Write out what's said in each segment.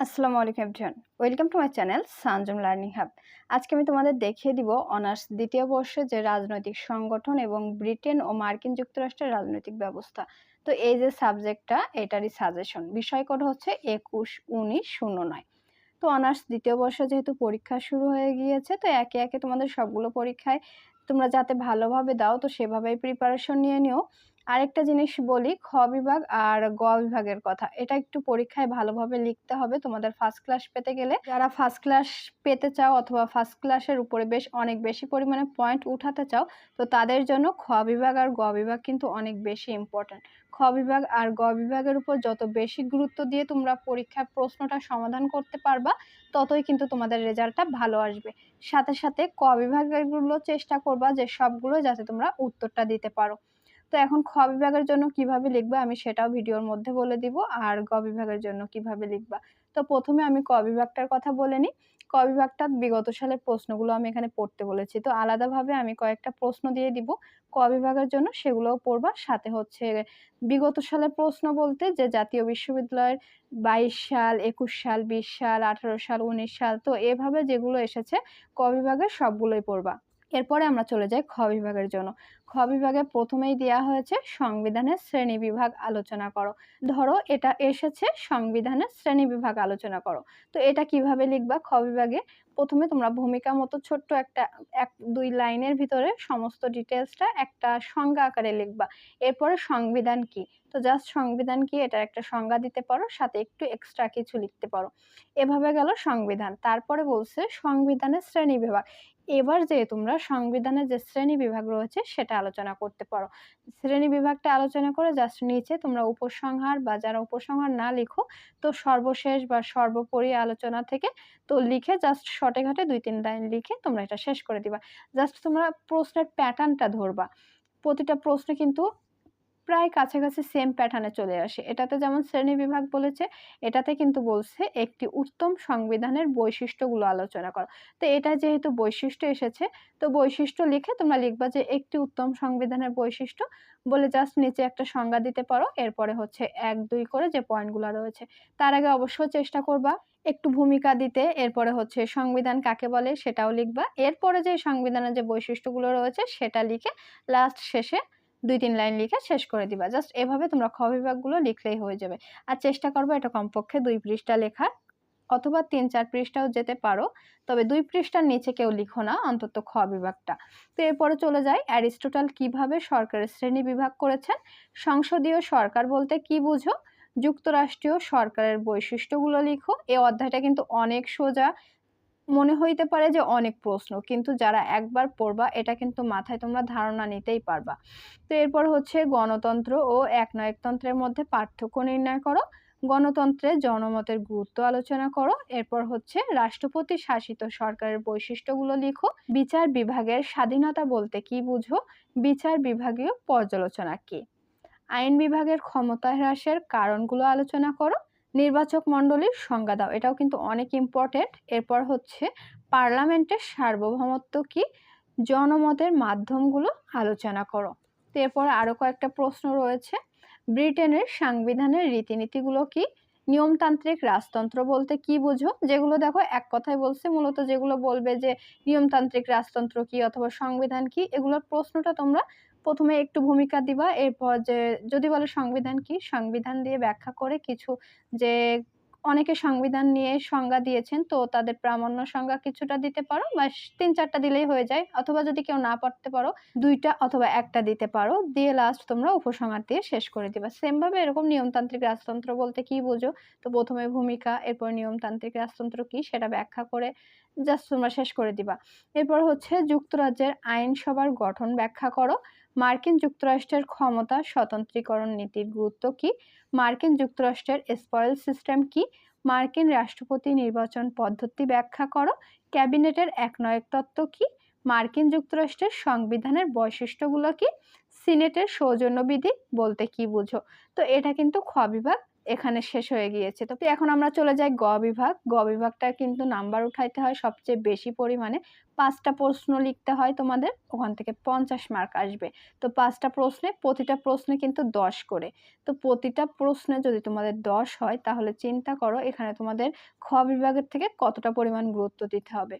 আসসালামু আলাইকুম everyone. Welcome to my channel Sanjum learning hub. আজকে আমি তোমাদের দেখিয়ে দিব অনার্স দ্বিতীয় বর্ষে যে রাজনৈতিক সংগঠন এবং ব্রিটেন ও মার্কিন যুক্তরাষ্ট্রের রাজনৈতিক ব্যবস্থা। তো এই যে সাবজেক্টটা, এটারই সাজেশন। বিষয় কোড হচ্ছে একুশ উনিশ শূন্য নয়। তো অনার্স দ্বিতীয় বর্ষে যেহেতু পরীক্ষা শুরু হয়ে গিয়েছে, তো একে একে তোমাদের সবগুলো পরীক্ষায় তোমরা যাতে ভালোভাবে দাও, তো সেভাবেই প্রিপারেশন নিয়ে নিও। আরেকটা জিনিস বলি, খ বিভাগ আর গ বিভাগের কথা। এটা একটু পরীক্ষায় ভালোভাবে লিখতে হবে। তোমাদের ফার্স্ট ক্লাস পেতে গেলে যারা ফার্স্ট ক্লাস পেতে চাও অথবা ফার্স্ট ক্লাসের উপরে বেশ অনেক বেশি পরিমাণে পয়েন্ট উঠাতে চাও, তো তাদের জন্য খ বিভাগ আর গ বিভাগ কিন্তু অনেক বেশি ইম্পর্ট্যান্ট খ বিভাগ আর গ বিভাগের উপর যত বেশি গুরুত্ব দিয়ে তোমরা পরীক্ষার প্রশ্নটা সমাধান করতে পারবা, ততই কিন্তু তোমাদের রেজাল্টটা ভালো আসবে। সাথে সাথে ক বিভাগেরগুলো চেষ্টা করবা যে সবগুলো যাতে তোমরা উত্তরটা দিতে পারো। তো এখন খ বিভাগের জন্য কীভাবে লিখবা আমি সেটাও ভিডিওর মধ্যে বলে দিব। আর গ বিভাগের জন্য কীভাবে লিখবা। তো প্রথমে আমি ক বিভাগটার কথা বলে নিই। ক বিভাগটা বিগত সালের প্রশ্নগুলো আমি এখানে পড়তে বলেছি। তো আলাদাভাবে আমি কয়েকটা প্রশ্ন দিয়ে দিব। ক বিভাগের জন্য সেগুলোও পড়বা। সাথে হচ্ছে বিগত সালের প্রশ্ন বলতে যে জাতীয় বিশ্ববিদ্যালয়ের বাইশ সাল, একুশ সাল, বিশ সাল, আঠারো সাল, উনিশ সাল, তো এভাবে যেগুলো এসেছে ক বিভাগের সবগুলোই পড়বা। এরপরে আমরা চলে যাই খ বিভাগের জন্য। খ বিভাগে প্রথমেই দেওয়া হয়েছে সংবিধানের শ্রেণি বিভাগ আলোচনা করো। ধরো এটা এসেছে সংবিধানের শ্রেণি বিভাগ আলোচনা করো। তো এটা কীভাবে লিখবা খ বিভাগে? প্রথমে তোমরা ভূমিকা মতো ছোট্ট একটা, এক, দুই লাইনের ভিতরে সমস্ত ডিটেলসটা একটা সংজ্ঞা আকারে লিখবা। এরপরে সংবিধান কি? তো জাস্ট সংবিধান কি? এটার একটা সংজ্ঞা দিতে পারো, সাথে একটু এক্সট্রা কিছু লিখতে পারো। এভাবে গেল সংবিধান। তারপরে বলছে সংবিধানের শ্রেণি বিভাগ। এবার যে তোমরা সংবিধানের যে শ্রেণি বিভাগ রয়েছে সেটা আলোচনা করতে পারো। শ্রেণি বিভাগটা আলোচনা করে জাস্ট নিচে তোমরা উপসংহার বা যারা উপসংহার না লিখো, তো সর্বশেষ বা সর্বোপরি আলোচনা থেকে তো লিখে জাস্ট শর্টে ঘাটে দুই তিন লাইন লিখে তোমরা এটা শেষ করে দিবা। জাস্ট তোমরা প্রশ্নের প্যাটার্নটা ধরবা। প্রতিটা প্রশ্ন কিন্তু প্রায় কাছাকাছি সেম প্যাটার্নে চলে আসে। এটাতে যেমন শ্রেণি বিভাগ বলেছে, এটাতে কিন্তু বলছে একটি উত্তম সংবিধানের বৈশিষ্ট্যগুলো আলোচনা করো। তো এটা যেহেতু বৈশিষ্ট্য এসেছে, তো বৈশিষ্ট্য লিখে তোমরা লিখবা যে একটি উত্তম সংবিধানের বৈশিষ্ট্য বলে জাস্ট নিচে একটা সংজ্ঞা দিতে পারো, এরপরে হচ্ছে এক, দুই করে যে পয়েন্টগুলো রয়েছে। তার আগে অবশ্য চেষ্টা করবা একটু ভূমিকা দিতে, এরপরে হচ্ছে সংবিধান কাকে বলে সেটাও লিখবা। এরপরে যে সংবিধানের যে বৈশিষ্ট্যগুলো রয়েছে সেটা লিখে লাস্ট শেষে দুই, তিন লাইন লিখে শেষ করে দিবা। জাস্ট এভাবে তোমরা খ বিভাগগুলো লিখলেই হয়ে যাবে। আর চেষ্টা করব এটা কমপক্ষে দুই পৃষ্ঠা লেখার, অথবা তিন, চার পৃষ্ঠাও যেতে পারো। তবে দুই পৃষ্ঠার নিচে কেউ লিখো না, অন্তত খ বিভাগটা। তো এরপরে চলে যায় অ্যারিস্টোটাল কীভাবে সরকারের শ্রেণি বিভাগ করেছেন? সংসদীয় সরকার বলতে কি বুঝো? যুক্তরাষ্ট্রীয় সরকারের বৈশিষ্ট্যগুলো লিখো। এই অধ্যায়টা কিন্তু অনেক সোজা। মনে হইতে পারে যে অনেক প্রশ্ন, কিন্তু যারা একবার পড়বা, এটা কিন্তু মাথায় তোমরা ধারণা নিতেই পারবা। তো এরপর হচ্ছে গণতন্ত্র ও একনায়কতন্ত্রের মধ্যে পার্থক্য নির্ণয় করো। গণতন্ত্রে জনমতের গুরুত্ব আলোচনা করো। এরপর হচ্ছে রাষ্ট্রপতি শাসিত সরকারের বৈশিষ্ট্যগুলো লিখো। বিচার বিভাগের স্বাধীনতা বলতে কি বুঝো? বিচার বিভাগীয় পর্যালোচনা কি? আইন বিভাগের ক্ষমতা হ্রাসের কারণগুলো আলোচনা করো। নির্বাচক মণ্ডলীর সংজ্ঞা দাও। এটাও কিন্তু অনেক ইম্পর্টেন্ট এরপর হচ্ছে, পার্লামেন্টের সার্বভৌমত্ব কি? জনমতের মাধ্যমগুলো আলোচনা করো। এরপর আরও কয়েকটা প্রশ্ন রয়েছে। ব্রিটেনের সাংবিধানের রীতিনীতিগুলো কি? নিয়মতান্ত্রিক রাজতন্ত্র বলতে কি বুঝো? যেগুলো দেখো এক কথায় বলছে, মূলত যেগুলো বলবে যে নিয়মতান্ত্রিক রাজতন্ত্র কি অথবা সংবিধান কি? এগুলোর প্রশ্নটা তোমরা প্রথমে একটু ভূমিকা দিবা, এরপর যে, যদি বলে সংবিধান কি? সংবিধান দিয়ে ব্যাখ্যা করে কিছু যে, অনেকে সংবিধান নিয়ে সংজ্ঞা দিয়েছেন, তো তাদের প্রামাণ্য সংজ্ঞা কিছুটা দিতে পারো, বা তিন চারটা দিলেই হয়ে যায়। অথবা যদি কেউ না পড়তে পারো, দুইটা অথবা একটা দিতে পারো, দিয়ে লাস্ট তোমরা উপসংহার দিয়ে শেষ করে দিবা। সেম ভাবে এরকম নিয়মতান্ত্রিক রাজতন্ত্র বলতে কি বুঝো? তো প্রথমে ভূমিকা, এরপর নিয়মতান্ত্রিক রাজতন্ত্র কি, সেটা ব্যাখ্যা করে জাস্ট তোমরা শেষ করে দিবা। এরপর হচ্ছে যুক্তরাজ্যের আইনসভার গঠন ব্যাখ্যা করো। মার্কিন যুক্তরাষ্ট্রের ক্ষমতা স্বতন্ত্রীকরণ নীতির গুরুত্ব কি? মার্কিন যুক্তরাষ্ট্রের স্পয়েল সিস্টেম কি? মার্কিন রাষ্ট্রপতি নির্বাচন পদ্ধতি ব্যাখ্যা করো। ক্যাবিনেটের একনয়ক তত্ত্ব কি? মার্কিন যুক্তরাষ্ট্রের সংবিধানের বৈশিষ্ট্যগুলো কি? সিনেটের সৌজন্যবিধি বলতে কি বুঝো? তো এটা কিন্তু খ বিভাগ এখানে শেষ হয়ে গিয়েছে। তো এখন আমরা চলে যাই গ বিভাগ। গ বিভাগটার কিন্তু নাম্বার উঠাইতে হয় সবচেয়ে বেশি পরিমাণে। পাঁচটা প্রশ্ন লিখতে হয় তোমাদের, ওখান থেকে পঞ্চাশ মার্ক আসবে। তো পাঁচটা প্রশ্নে, প্রতিটা প্রশ্নে কিন্তু দশ করে। তো প্রতিটা প্রশ্নে যদি তোমাদের দশ হয়, তাহলে চিন্তা করো এখানে তোমাদের খ বিভাগের থেকে কতটা পরিমাণ গুরুত্ব দিতে হবে।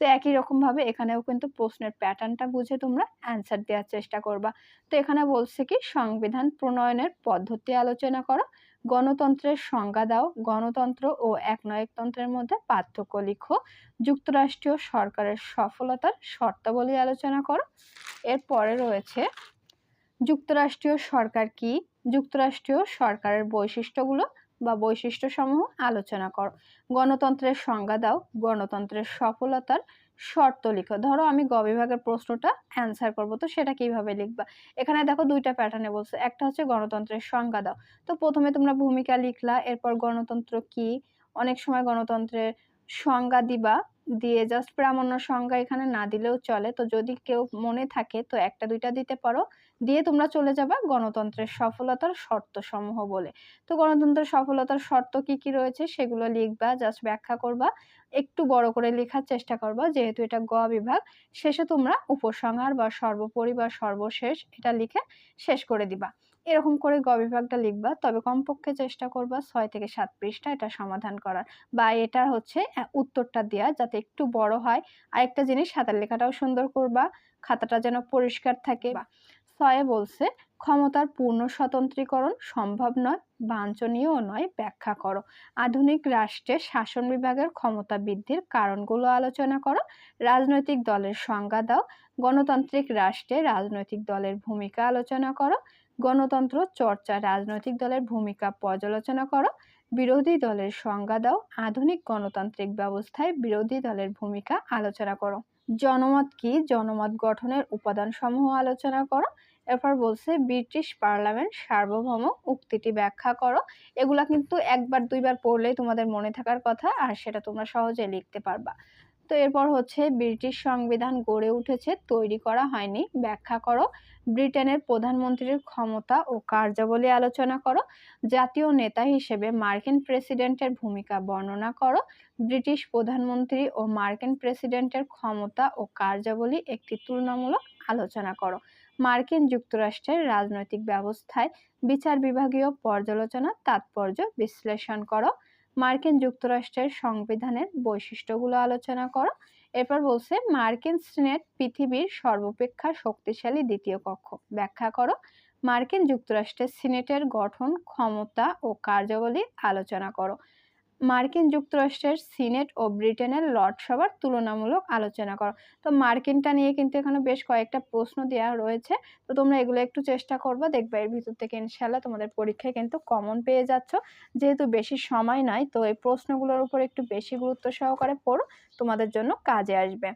তো একই রকমভাবে এখানেও কিন্তু প্রশ্নের প্যাটার্নটা বুঝে তোমরা অ্যান্সার দেওয়ার চেষ্টা করবা। তো এখানে বলছে কি, সংবিধান প্রণয়নের পদ্ধতি আলোচনা করো। গণতন্ত্রের সংজ্ঞা দাও, গণতন্ত্র ও একনায়কতন্ত্রের মধ্যে পার্থক্য লিখো, যুক্তরাষ্ট্রীয় সরকারের সফলতার শর্তাবলী আলোচনা করো। এরপরে রয়েছে, যুক্তরাষ্ট্রীয় সরকার কি? যুক্তরাষ্ট্রীয় সরকারের বৈশিষ্ট্যগুলো বা বৈশিষ্ট্যসমূহ আলোচনা করো। গণতন্ত্রের সংজ্ঞা দাও, গণতন্ত্রের সফলতার শর্ত লিখো। ধরো আমি গ বিভাগের প্রশ্নটা অ্যান্সার করব, তো সেটা কীভাবে লিখবা? এখানে দেখো দুইটা প্যাটার্নে বলছে, একটা হচ্ছে গণতন্ত্রের সংজ্ঞা দাও। তো প্রথমে তোমরা ভূমিকা লিখলা, এরপর গণতন্ত্র কি? অনেক সময় গণতন্ত্রের সংজ্ঞা দিবা দিয়ে জাস্ট প্রামাণ্য সংজ্ঞা এখানে না দিলেও চলে। তো যদি কেউ মনে থাকে, তো একটা দুইটা দিতে পারো। দিয়ে তোমরা চলে যাবা গণতন্ত্রের সফলতার শর্ত সমূহ বলে। তো গণতন্ত্রের সফলতার শর্ত কি কি রয়েছে সেগুলো লিখবা জাস্ট ব্যাখ্যা করবা। একটু বড় করে লেখার চেষ্টা করবা, যেহেতু এটা গ বিভাগ। শেষে তোমরা উপসংহার বা সর্বোপরি বা সর্বশেষ এটা লিখে শেষ করে দিবা। এরকম করে গ বিভাগটা লিখবা। তবে কমপক্ষে চেষ্টা করবা ছয় থেকে সাত পৃষ্ঠা এটা সমাধান করার বা এটা হচ্ছে উত্তরটা দেওয়া যাতে একটু বড় হয়। আর একটা জিনিস সাঁতার লেখাটাও সুন্দর করবা খাতাটা যেন পরিষ্কার থাকে। বা ছয়ে বলছে ক্ষমতার পূর্ণ স্বতন্ত্রীকরণ সম্ভব নয় বাঞ্ছনীয় নয় ব্যাখ্যা করো। আধুনিক রাষ্ট্রে শাসন বিভাগের ক্ষমতা বৃদ্ধির কারণগুলো আলোচনা করো রাজনৈতিক দলের সংজ্ঞা দাও গণতান্ত্রিক রাষ্ট্রে রাজনৈতিক দলের ভূমিকা আলোচনা করো গণতন্ত্র, চর্চা, রাজনৈতিক দলের ভূমিকা পর্যালোচনা করো, বিরোধী দলের সংজ্ঞা দাও, আধুনিক গণতান্ত্রিক ব্যবস্থায় বিরোধী দলের ভূমিকা আলোচনা করো। জনমত কি? জনমত গঠনের উপাদান সমূহ আলোচনা করো। এরপর বলছে, ব্রিটিশ পার্লামেন্ট সার্বভৌম উক্তিটি ব্যাখ্যা করো। এগুলা কিন্তু একবার দুইবার পড়লেই তোমাদের মনে থাকার কথা, আর সেটা তোমরা সহজে লিখতে পারবা। তো এরপর হচ্ছে ব্রিটিশ সংবিধান গড়ে উঠেছে, তৈরি করা হয়নি। ব্যাখ্যা করো, ব্রিটেনের প্রধানমন্ত্রীর ক্ষমতা ও কার্যাবলী আলোচনা করো, জাতীয় নেতা হিসেবে মার্কিন প্রেসিডেন্টের ভূমিকা বর্ণনা করো, ব্রিটিশ প্রধানমন্ত্রী ও মার্কিন প্রেসিডেন্টের ক্ষমতা ও কার্যাবলী একটি তুলনামূলক আলোচনা করো। মার্কিন যুক্তরাষ্ট্রের রাজনৈতিক ব্যবস্থায় বিচার বিভাগীয় পর্যালোচনা তাৎপর্য বিশ্লেষণ করো। মার্কিন যুক্তরাষ্ট্রের সংবিধানের বৈশিষ্ট্যগুলো আলোচনা করো। এরপর বলছে, মার্কিন সিনেট পৃথিবীর সর্বাপেক্ষা শক্তিশালী দ্বিতীয় কক্ষ। ব্যাখ্যা করো। মার্কিন যুক্তরাষ্ট্রের সিনেটের গঠন, ক্ষমতা ও কার্যাবলী আলোচনা করো। মার্কিন যুক্তরাষ্ট্রের সিনেট ও ব্রিটেনের লর্ড সভার তুলনামূলক আলোচনা করো। তো মার্কিনটা নিয়ে কিন্তু এখানে বেশ কয়েকটা প্রশ্ন দেওয়া রয়েছে। তো তোমরা এগুলো একটু চেষ্টা করব, দেখবে এর ভিতর থেকে ইনশাল্লাহ তোমাদের পরীক্ষায় কিন্তু কমন পেয়ে যাচ্ছ। যেহেতু বেশি সময় নাই, তো এই প্রশ্নগুলোর উপর একটু বেশি গুরুত্ব সহকারে পড়ো, তোমাদের জন্য কাজে আসবে।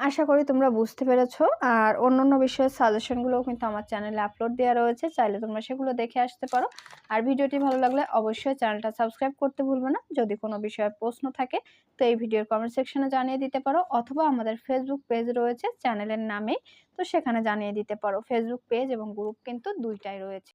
আশা করি তোমরা বুঝতে পেরেছ। আর অন্য অন্য বিষয়ের সাজেশনগুলোও কিন্তু আমার চ্যানেলে আপলোড দেওয়া রয়েছে, চাইলে তোমরা সেগুলো দেখে আসতে পারো। আর ভিডিওটি ভালো লাগলে অবশ্যই চ্যানেলটা সাবস্ক্রাইব করতে ভুলবে না। যদি কোনো বিষয়ে প্রশ্ন থাকে, তো এই ভিডিওর কমেন্ট সেকশনে জানিয়ে দিতে পারো, অথবা আমাদের ফেসবুক পেজ রয়েছে চ্যানেলের নামেই তো সেখানে জানিয়ে দিতে পারো। ফেসবুক পেজ এবং গ্রুপ কিন্তু দুইটাই রয়েছে।